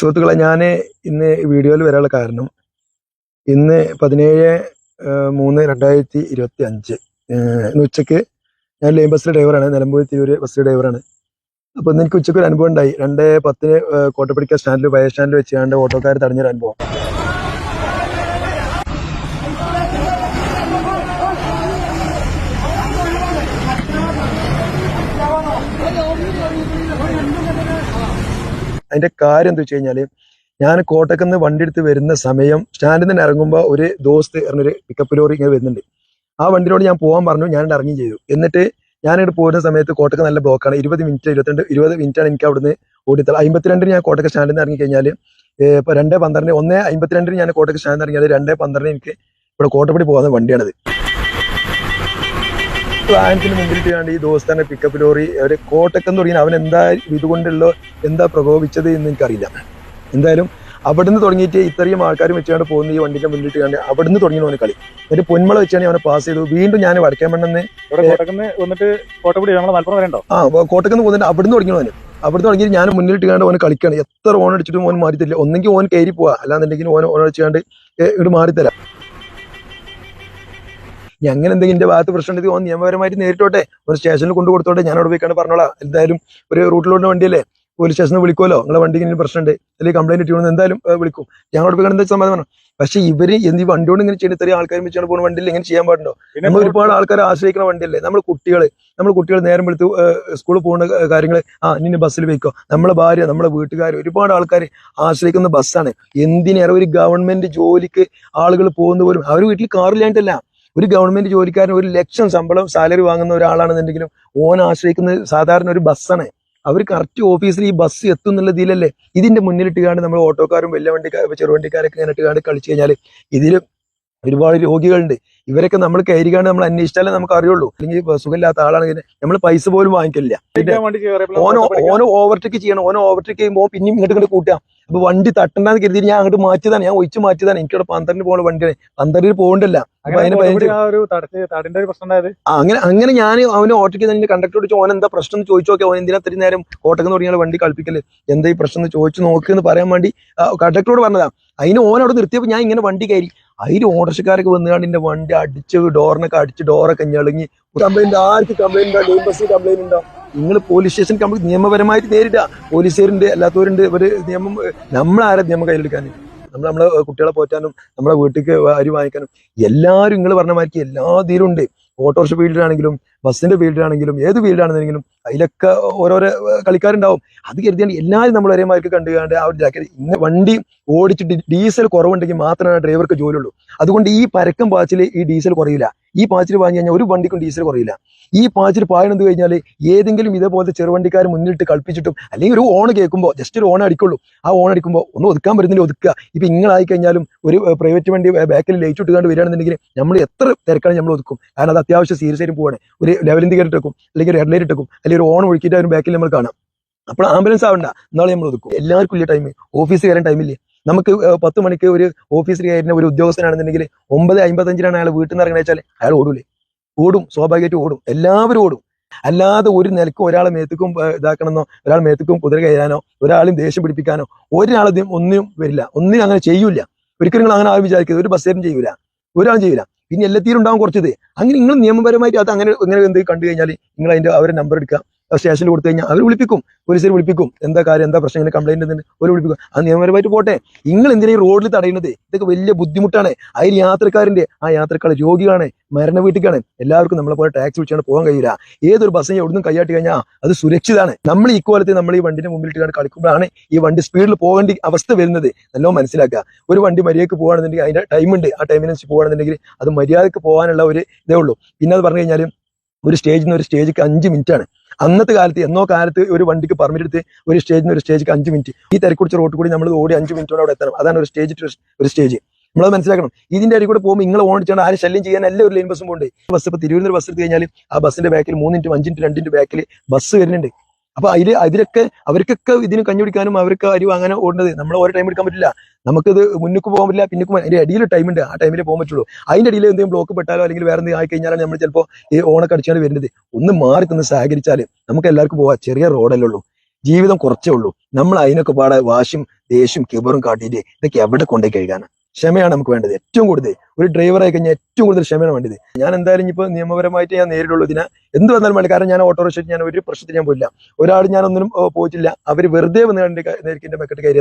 സുഹൃത്തുക്കളെ ഞാൻ ഇന്ന് വീഡിയോയിൽ വരാനുള്ള കാരണം ഇന്ന് പതിനേഴ് മൂന്ന് രണ്ടായിരത്തി ഇരുപത്തി അഞ്ച് ഇന്ന് ഉച്ചയ്ക്ക് ഞാൻ ലൈൻ ബസ് ഡ്രൈവറാണ് നിലമ്പൂർ തിരൂർ ബസ് ഡ്രൈവറാണ്. അപ്പോൾ ഇന്ന് എനിക്ക് ഉച്ചയ്ക്ക് ഒരു അനുഭവം ഉണ്ടായി. രണ്ട് പത്തിന് കോട്ടപ്പടിക്ക സ്റ്റാൻഡിൽ പഴയ സ്റ്റാൻഡിൽ ഞാൻ ഓട്ടോക്കാർ തടഞ്ഞൊരു അനുഭവം. അതിന്റെ കാര്യം എന്താ വെച്ച് ഞാൻ കോട്ടക്കൽ നിന്ന് വണ്ടി എടുത്ത് വരുന്ന സമയം സ്റ്റാൻഡിൽ നിന്ന് ഇറങ്ങുമ്പോൾ ഒരു ദോസ്ത് പറഞ്ഞൊരു പിക്കപ്പ് ലോറി ഇങ്ങനെ വരുന്നുണ്ട്. ആ വണ്ടിയിലൂടെ ഞാൻ പോകാൻ പറഞ്ഞു ഞാൻ ഇറങ്ങി ചെയ്തു. എന്നിട്ട് ഞാനിവിടെ പോരുന്ന സമയത്ത് കോട്ടക്ക് നല്ല ബ്ലോക്കാണ് ഇരുപത് മിനിറ്റ് ഇരുപത്തിരണ്ട് ഇരുപത് മിനിറ്റാണ് എനിക്ക് അവിടുന്ന് ഓടിത്തത് അമ്പത്തിരണ്ടിന് ഞാൻ കോട്ടക്ക സ്റ്റാൻഡിൽ നിന്ന് ഇറങ്ങി കഴിഞ്ഞാൽ ഇപ്പൊ രണ്ട് പന്ത്രണ്ട് ഒന്ന് അമ്പത്തിരണ്ടിന് ഞാൻ കോട്ടക്ക് സ്റ്റാൻഡിൽ ഇറങ്ങിയാൽ രണ്ട് പന്ത്രണ്ടിന് എനിക്ക് ഇവിടെ കോട്ടപ്പടി പോകുന്ന വണ്ടിയാണത്. വാഹനത്തിന് മുമ്പിലിട്ട് കണ്ട് ഈ ദോസ്താനെ പിക്കപ്പ് ലോറി ഒരു കോട്ടക്കം തുടങ്ങി. അവൻ എന്താ ഇതുകൊണ്ടുള്ള എന്താ പ്രകോപിച്ചത് എന്ന് എനിക്കറിയില്ല. എന്തായാലും അവിടുന്ന് തുടങ്ങിയിട്ട് ഇത്രയും ആൾക്കാരും വെച്ചാണ് പോകുന്ന ഈ വണ്ടിക്ക് മുന്നിലിട്ട് കണ്ട് അവിടുന്ന് തുടങ്ങി അവന് കളി. എന്നിട്ട് പൊന്മള വെച്ചാണ് അവനെ പാസ് ചെയ്തു വീണ്ടും ഞാൻ ഇവിടെ കോട്ടക്കുന്ന് വന്നിട്ട് ആ കോട്ടക്കുന്ന് പോകുന്നുണ്ട് അവിടുന്ന് തുടങ്ങി അവന്. അവിടുന്ന് തുടങ്ങി ഞാൻ മുന്നിലിട്ട് കണ്ട് ഓന് കളിക്കാണ്. എത്ര ഓൺ അടിച്ചിട്ടും ഓൻ മാറിത്തില്ല ഒന്നെങ്കിൽ ഓൻ കയറി പോവാ. അല്ലാന്നുണ്ടെങ്കിൽ ഓൻ ഓൺ അടിച്ചുകൊണ്ട് ഇവിടെ മാറിത്തരാം. ഇനി അങ്ങനെ എന്തെങ്കിലും എന്റെ ഭാഗത്ത് പ്രശ്നം ഉണ്ടെങ്കിൽ ഓൻ നിയമപരമായിട്ട് നേരിട്ടോട്ടെ. ഒരു സ്റ്റേഷനിൽ കൊണ്ടു കൊടുത്തോട്ടെ. ഞാൻ അവിടെ പോയിക്കാണ് പറഞ്ഞോളാം. എന്തായാലും ഒരു റൂട്ടിലോട്ട് വണ്ടിയല്ലേ? പോലീസ് സ്റ്റേഷനിൽ വിളിക്കുമല്ലോ. നിങ്ങളെ വണ്ടിക്ക് ഇങ്ങനെ പ്രശ്നമുണ്ട്. അല്ലെങ്കിൽ കംപ്ലൈന്റ് ഇട്ടുകൊണ്ട് എന്തായാലും വിളിക്കും. ഞാൻ അവിടെ പോയി എന്താ സമാധാനം. പക്ഷെ ഇവർ എന്ത് ഈ വണ്ടിയോട് ഇങ്ങനെ ചെയ്യുന്ന ഇത്രയും ആൾക്കാർ വെച്ചാണ് പോകുന്ന വണ്ടിയിൽ ഇങ്ങനെ ചെയ്യാൻ പാടുണ്ടോ? നമ്മൾ ഒരുപാട് ആൾക്കാരെ ആശ്രയിക്കുന്ന വണ്ടിയല്ലേ? നമ്മൾ കുട്ടികൾ നമ്മൾ കുട്ടികൾ നേരം വെളുത്ത് സ്കൂളിൽ പോകുന്ന കാര്യങ്ങൾ ആ നിന്നെ ബസ്സിൽ വെക്കോ നമ്മളെ ഭാര്യ നമ്മളെ വീട്ടുകാർ ഒരുപാട് ആൾക്കാർ ആശ്രയിക്കുന്ന ബസ്സാണ് എന്തിനേറെ ഒരു ഗവൺമെന്റ് ജോലിക്ക് ആളുകൾ പോകുന്ന പോലും അവർ വീട്ടിൽ കാറില്ലാണ്ടല്ല ഒരു ഗവൺമെന്റ് ജോലിക്കാരൻ ഒരു ലക്ഷം ശമ്പളം സാലറി വാങ്ങുന്ന ഒരാളാണെന്നുണ്ടെങ്കിലും ഓൻ ആശ്രയിക്കുന്ന സാധാരണ ഒരു ബസ്സാണ്. അവർ കറക്റ്റ് ഓഫീസിൽ ഈ ബസ് എത്തും എന്നുള്ള ഇതിലല്ലേ ഇതിന്റെ മുന്നിലിട്ട് കാണി നമ്മൾ ഓട്ടോക്കാരും വലിയ വണ്ടിക്കാരും ചെറുവണ്ടിക്കാരൊക്കെ ഇങ്ങനെ ഇട്ട് കാണി കളിച്ചു കഴിഞ്ഞാൽ ഇതിൽ ഒരുപാട് രോഗികളുണ്ട്. ഇവരൊക്കെ നമ്മൾ കയറിക്കാണ്ട് നമ്മൾ അന്വേഷിച്ചാലേ നമുക്ക് അറിയുള്ളൂ അല്ലെങ്കിൽ സുഖമില്ലാത്ത ആളാണെങ്കിൽ നമ്മൾ പൈസ പോലും വാങ്ങിക്കില്ല ഓനോ ഓനോ ഓവർടേക്ക് ചെയ്യണം. ഓനോ ഓവർടേക്ക് ചെയ്യുമ്പോൾ പിന്നെയും ഇങ്ങോട്ട് ഇങ്ങോട്ട് കൂട്ടാം. അപ്പൊ വണ്ടി തട്ടണ്ടെന്ന് കരുതി ഞാൻ അങ്ങോട്ട് മാറ്റിയതാണ്. ഞാൻ ഒഴിച്ച് മാറ്റിയതാണ്. എനിക്കിവിടെ പന്ത്രണ്ട് പോകുന്ന വണ്ടി പന്ത്രണ്ടിൽ പോകണ്ടല്ല. അങ്ങനെ അങ്ങനെ ഞാൻ അവനെ ഓട്ടയ്ക്ക് തന്നെ കണ്ടക്ടർ വിളിച്ചു ഓൻ എന്താ പ്രശ്നം എന്ന് ചോദിച്ചു നോക്കി. ഓൻ എന്തിനാ ഇത്രയും നേരം കോട്ടകം തുടങ്ങിയ വണ്ടി കളിപ്പിക്കൽ? എന്താ ഈ പ്രശ്നം എന്ന് ചോദിച്ചു നോക്കി എന്ന് പറയാൻ വേണ്ടി കണ്ടക്ടറോട് പറഞ്ഞതാ. അതിന് ഓൻ അവിടെ നിർത്തിയപ്പോൾ ഞാൻ ഇങ്ങനെ വണ്ടി കയറി. അതിന് ഓട്ടർഷക്കാരൊക്കെ വന്നുകൊണ്ട് എന്റെ വണ്ടി അടിച്ച് ഡോറിനൊക്കെ അടിച്ച് ഡോറൊക്കെ ഞെളുങ്ങി. കംപ്ലൈന്റ് ആർക്ക് കംപ്ലൈന്റ് കംപ്ലൈന്റ് ഉണ്ടോ നിങ്ങൾ പോലീസ് സ്റ്റേഷൻ കംപ്ലൈന്റ് നിയമപരമായിട്ട് നേരിടുക പോലീസുകാരുണ്ട് അല്ലാത്തവരുണ്ട്. ഇവർ നിയമം നമ്മളാരെ നിയമം കയ്യിലെടുക്കാൻ നമ്മൾ നമ്മളെ കുട്ടികളെ പോറ്റാനും നമ്മളെ വീട്ടിലേക്ക് അരി വാങ്ങിക്കാനും. എല്ലാവരും നിങ്ങൾ പറഞ്ഞ മാതിരി എല്ലാ തീരുണ്ട് ഓട്ടോറിക്ഷ ഫീൽഡിലാണെങ്കിലും ബസ്സിന്റെ ഫീൽഡിലാണെങ്കിലും ഏത് ഫീൽഡാണെന്നെങ്കിലും അതിലൊക്കെ ഓരോരോ കളിക്കാരുണ്ടാവും. അത് കരുതിയാണ് എല്ലാവരും നമ്മൾ ഒരേ മാർക്ക് കണ്ടുകാണ്ട് ആ ഒരു ജാക്കറ്റ് ഇന്ന് വണ്ടി ഓടിച്ചിട്ട് ഡീസൽ കുറവുണ്ടെങ്കിൽ മാത്രമേ ഡ്രൈവർക്ക് ജോലി ഉള്ളൂ അതുകൊണ്ട് ഈ പരക്കം പാച്ചിൽ ഈ ഡീസൽ കുറയില്ല ഈ പാച്ചിൽ വാങ്ങി കഴിഞ്ഞാൽ ഒരു വണ്ടിക്കും ഡീസൽ കുറയില്ല. ഈ പാച്ചിൽ പായണെന്ന് കഴിഞ്ഞാൽ ഏതെങ്കിലും ഇതേപോലത്തെ ചെറുവണ്ടിക്കാർ മുന്നിട്ട് കളിപ്പിച്ചിട്ടും അല്ലെങ്കിൽ ഒരു ഓൺ കേൾക്കുമ്പോൾ ജസ്റ്റ് ഒരു ഓൺ അടിക്കുള്ളൂ. ആ ഓൺ അടിക്കുമ്പോൾ ഒന്ന് ഒതുക്കാൻ പറ്റുന്നില്ല ഒതുക്കുക. ഇപ്പം ഇങ്ങളായി കഴിഞ്ഞാലും ഒരു പ്രൈവറ്റ് വണ്ടി ബാക്കിൽ ലൈറ്റ് ഇട്ടുകൊണ്ട് വരികയാണെന്നുണ്ടെങ്കിൽ നമ്മൾ എത്ര തിരക്കാണ് നമ്മൾ ഒതുക്കും. കാരണം അത് അത്യാവശ്യം സീരിയസ് ആയിട്ട് പോവാണ്. ഒരു ലെവലിന്റെ കയറി ഇട്ടക്കും അല്ലെങ്കിൽ ഒരു ഹെഡ്ലൈറ്റ് എടുക്കും അല്ലെങ്കിൽ ഒരു ഓൺ ഒഴുക്കിയിട്ട് അവർ ബാക്കിൽ നമ്മൾ കാണാം. അപ്പോൾ ആംബുലൻസ് ആവണ്ട എന്നാളെ നമ്മൾ ഒതുക്കും. എല്ലാവർക്കും ഇല്ല ടൈം ഓഫീസ് കയറാൻ ടൈമില്ലേ നമുക്ക് പത്ത് മണിക്ക് ഒരു ഓഫീസിൽ കയറുന്ന ഒരു ഉദ്യോഗസ്ഥനാണെന്നുണ്ടെങ്കിൽ ഒമ്പത് അമ്പത്തഞ്ചിനാണ് അയാൾ വീട്ടിൽ നിന്ന് ഇറങ്ങണ വെച്ചാൽ അയാൾ ഓടൂലേ? ഓടും സ്വാഭാവികമായിട്ട് ഓടും. എല്ലാവരും ഓടും. അല്ലാതെ ഒരു നിലക്കും ഒരാളെ മേത്തക്കും ഇതാക്കണമെന്നോ ഒരാൾ മേത്തക്കും കുതിര കയറാനോ ഒരാളും ദേഷ്യം പിടിപ്പിക്കാനോ ഒരാളതും ഒന്നും വരില്ല. ഒന്നും അങ്ങനെ ചെയ്യൂല. ഒരിക്കലും നിങ്ങൾ അങ്ങനെ ആരും വിചാരിക്കരുത്. ഒരു ബസ്സേരും ചെയ്യൂല. ഒരാളും ചെയ്യൂല. പിന്നെ എല്ലാത്തിലും ഉണ്ടാവും കുറച്ചത്. അങ്ങനെ നിങ്ങൾ നിയമപരമായിട്ട് അത് അങ്ങനെ ഇങ്ങനെ എന്ത് കണ്ടു കഴിഞ്ഞാൽ നിങ്ങൾ അതിന്റെ അവരെ നമ്പർ എടുക്കുക. സ്റ്റേഷനിൽ കൊടുത്തു കഴിഞ്ഞാൽ അവർ വിളിപ്പിക്കും. പോലീസിൽ വിളിപ്പിക്കും. എന്താ കാര്യം? എന്താ പ്രശ്നം? ഇങ്ങനെ കംപ്ലൈന്റ് എന്തുണ്ട് അവർ വിളിപ്പിക്കും. അത് നിയമപരമായിട്ട് പോട്ടെ. നിങ്ങൾ എന്തിനാ ഈ റോഡിൽ തടയുന്നത്? ഇതൊക്കെ വലിയ ബുദ്ധിമുട്ടാണ്. അതിൽ യാത്രക്കാരന്റെ ആ യാത്രക്കാർ രോഗികളാണ്. മരണ വീട്ടിക്കാണ് എല്ലാവർക്കും നമ്മളെ പോലെ ടാക്സി വിളിച്ചാണ് പോകാൻ കഴിയില്ല. ഏതൊരു ബസ്സിനെ എവിടുന്നും കൈയാട്ടി കഴിഞ്ഞാൽ അത് സുരക്ഷിതമാണ് നമ്മൾ ഈ കോലത്തിൽ നമ്മൾ ഈ വണ്ടിന്റെ മുമ്പിലിട്ട് കളിക്കുമ്പോഴാണ് ഈ വണ്ടി സ്പീഡിൽ പോകേണ്ട അവസ്ഥ വരുന്നത്. നല്ലോണം മനസ്സിലാക്കുക. ഒരു വണ്ടി മര്യാദയ്ക്ക് പോകുകയാണെന്നുണ്ടെങ്കിൽ അതിന്റെ ടൈമുണ്ട് ആ ടൈമിനനുസരിച്ച് പോകുകയാണെന്നുണ്ടെങ്കിൽ അത് മര്യാദയ്ക്ക് പോകാനുള്ള ഒരു ഇതേ ഉള്ളൂ. പിന്നെ അത് പറഞ്ഞു കഴിഞ്ഞാൽ ഒരു സ്റ്റേജിൽ നിന്ന് ഒരു സ്റ്റേജിക്ക് അഞ്ച് മിനിറ്റ് ആണ്. അന്നത്തെ കാലത്ത് എന്നോ കാലത്ത് ഒരു വണ്ടിക്ക് പെർമിറ്റ് എടുത്ത് ഒരു സ്റ്റേജിൽ നിന്ന് ഒരു സ്റ്റേജിക്ക് അഞ്ച് മിനിറ്റ് ഈ തിരക്കുടിച്ച റോഡ് കൂടി നമ്മൾ ഓടി അഞ്ച് മിനിറ്റോടെ അവിടെ എത്തണം. അതാണ് ഒരു സ്റ്റേജ് ഒരു സ്റ്റേജ് നമ്മളത് മനസ്സിലാക്കണം. ഇതിന്റെ അടിയിൽ കൂടെ പോകുമ്പോൾ നിങ്ങൾ ഓടിച്ചാണ് ആര് ശല്യം ചെയ്യാൻ എല്ലാ ഒരു ലൈൻ ബസ്സും പോകുന്നുണ്ട് ബസ് ഇപ്പൊ തിരുവനന്തപുരം ബസ് എടുത്ത് കഴിഞ്ഞാൽ ആ ബസ്സിന്റെ ബാക്കിൽ മൂന്നിന്റെ അഞ്ചിന്റെ രണ്ടിന്റെ ബാക്കിൽ ബസ് വരുന്നുണ്ട്. അപ്പൊ അതിൽ അതിലൊക്കെ അവർക്കൊക്കെ ഇതിന് കഞ്ഞി പിടിക്കാനും അവർക്ക് അരി വാങ്ങാനും ഓടുന്നത് നമ്മൾ ഓരോ ടൈം എടുക്കാൻ പറ്റില്ല. നമുക്കത് മുന്നിക്ക് പോകാൻ പറ്റില്ല പിന്നിക്ക് അതിന്റെ അടിയിൽ ടൈം ഉണ്ട്. ആ ടൈമിൽ പോകാൻ പറ്റുള്ളൂ. അതിന്റെ അടിയിൽ എന്തെങ്കിലും ബ്ലോക്ക് പെട്ടാലോ അല്ലെങ്കിൽ വേറെ എന്തെങ്കിലും ആയി കഴിഞ്ഞാലാണ് നമ്മൾ ചിലപ്പോൾ ഈ ഓണൊക്കെ അടിച്ചാണ് വരുന്നത്. ഒന്ന് മാറി തന്ന് സഹകരിച്ചാൽ നമുക്ക് എല്ലാവർക്കും പോവാം. ചെറിയ റോഡല്ലേ ഉള്ളൂ. ജീവിതം കുറച്ചേ ഉള്ളൂ. നമ്മൾ അതിനൊക്കെ പാടെ വാശും ദേഷ്യം കിബറും കാട്ടിയിട്ട് ഇതൊക്കെ എവിടെ കൊണ്ടുപോയി കഴുകാനാണ് ക്ഷമയാണ് നമുക്ക് വേണ്ടത്. ഏറ്റവും കൂടുതൽ ഒരു ഡ്രൈവറായി കഴിഞ്ഞാൽ ഏറ്റവും കൂടുതൽ ക്ഷമയാണ് വേണ്ടത്. ഞാൻ എന്തായാലും ഇപ്പോൾ നിയമപരമായിട്ട് ഞാൻ നേരിടുള്ളൂ. ഇതിനെ എന്ത് വന്നാലും വേണ്ട. കാരണം ഞാൻ ഓട്ടോറിക്ഷ ഞാൻ ഒരു പ്രശ്നത്തിൽ ഞാൻ പോയില്ല ഒരാൾ ഞാനൊന്നിനും ഏഹ്, പോയിട്ടില്ല. അവർ വെറുതെ വന്ന് കണ്ട് നേരിക്കിന്റെ മെക്കെട്ട് കയറി